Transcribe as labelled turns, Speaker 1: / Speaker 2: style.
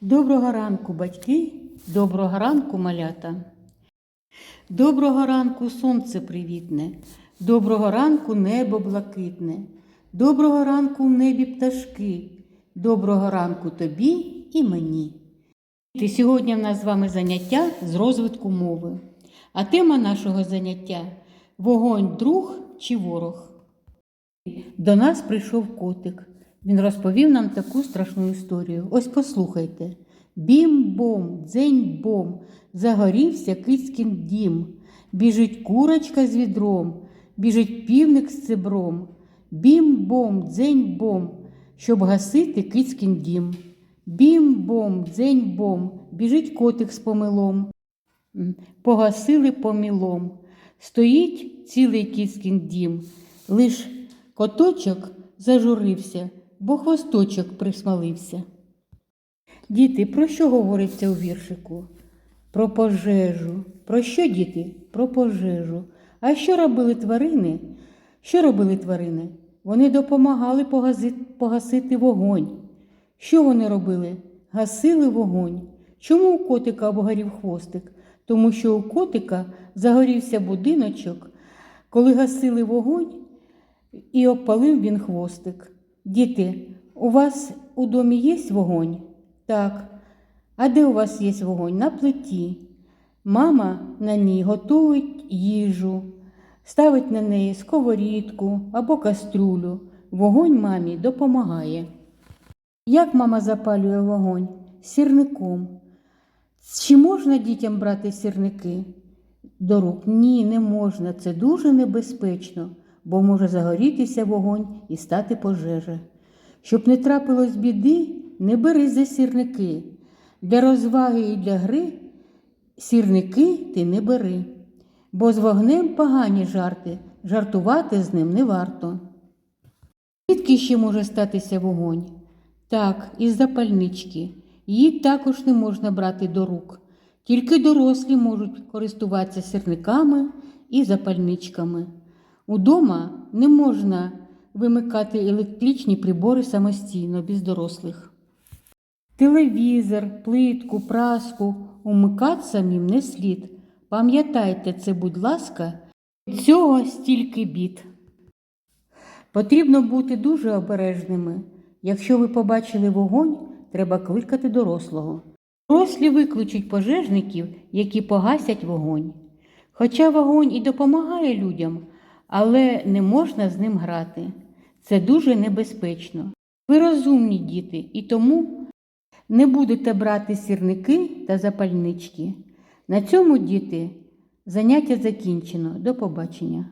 Speaker 1: Доброго ранку, батьки, доброго ранку, малята. Доброго ранку, сонце привітне, доброго ранку небо блакитне, доброго ранку в небі пташки, доброго ранку тобі і мені. Діти, Сьогодні в нас з вами заняття з розвитку мови. А тема нашого заняття вогонь друг чи ворог. До нас прийшов котик. Він розповів нам таку страшну історію. Ось послухайте. Бім-бом, дзень-бом, загорівся кицькін дім. Біжить курочка з відром, біжить півник з цибром. Бім-бом, дзень-бом, щоб гасити кицькін дім. Бім-бом, дзень-бом, біжить котик з помилом. Погасили помілом. Стоїть цілий кицькін дім, лиш коточок зажурився, бо хвосточок присмалився. Діти, про що говориться у віршику? Про пожежу. Про що, діти? Про пожежу. А що робили тварини? Що робили тварини? Вони допомагали погасити вогонь. Що вони робили? Гасили вогонь. Чому у котика обгорів хвостик? Тому що у котика загорівся будиночок, коли гасили вогонь, і обпалив він хвостик. Діти, у вас у домі є вогонь? Так. А де у вас є вогонь? На плиті. Мама на ній готують їжу, ставить на неї сковорідку або кастрюлю. Вогонь мамі допомагає. Як мама запалює вогонь? Сірником. Чи можна дітям брати сірники до рук? Ні, не можна. Це дуже небезпечно, бо може загорітися вогонь і стати пожежа. Щоб не трапилось біди, не бери за сірники. Для розваги і для гри сірники ти не бери, бо з вогнем погані жарти, жартувати з ним не варто. Звідки ще може статися вогонь? Так, із запальнички. Її також не можна брати до рук. Тільки дорослі можуть користуватися сірниками і запальничками. Удома не можна вимикати електричні прибори самостійно без дорослих. Телевізор, плитку, праску умикати самим не слід. Пам'ятайте це, будь ласка, від цього стільки бід. Потрібно бути дуже обережними. Якщо ви побачили вогонь, треба кликати дорослого. Дорослі викличуть пожежників, які погасять вогонь. Хоча вогонь і допомагає людям, але не можна з ним грати. Це дуже небезпечно. Ви розумні діти, і тому не будете брати сірники та запальнички. На цьому, діти, заняття закінчено. До побачення.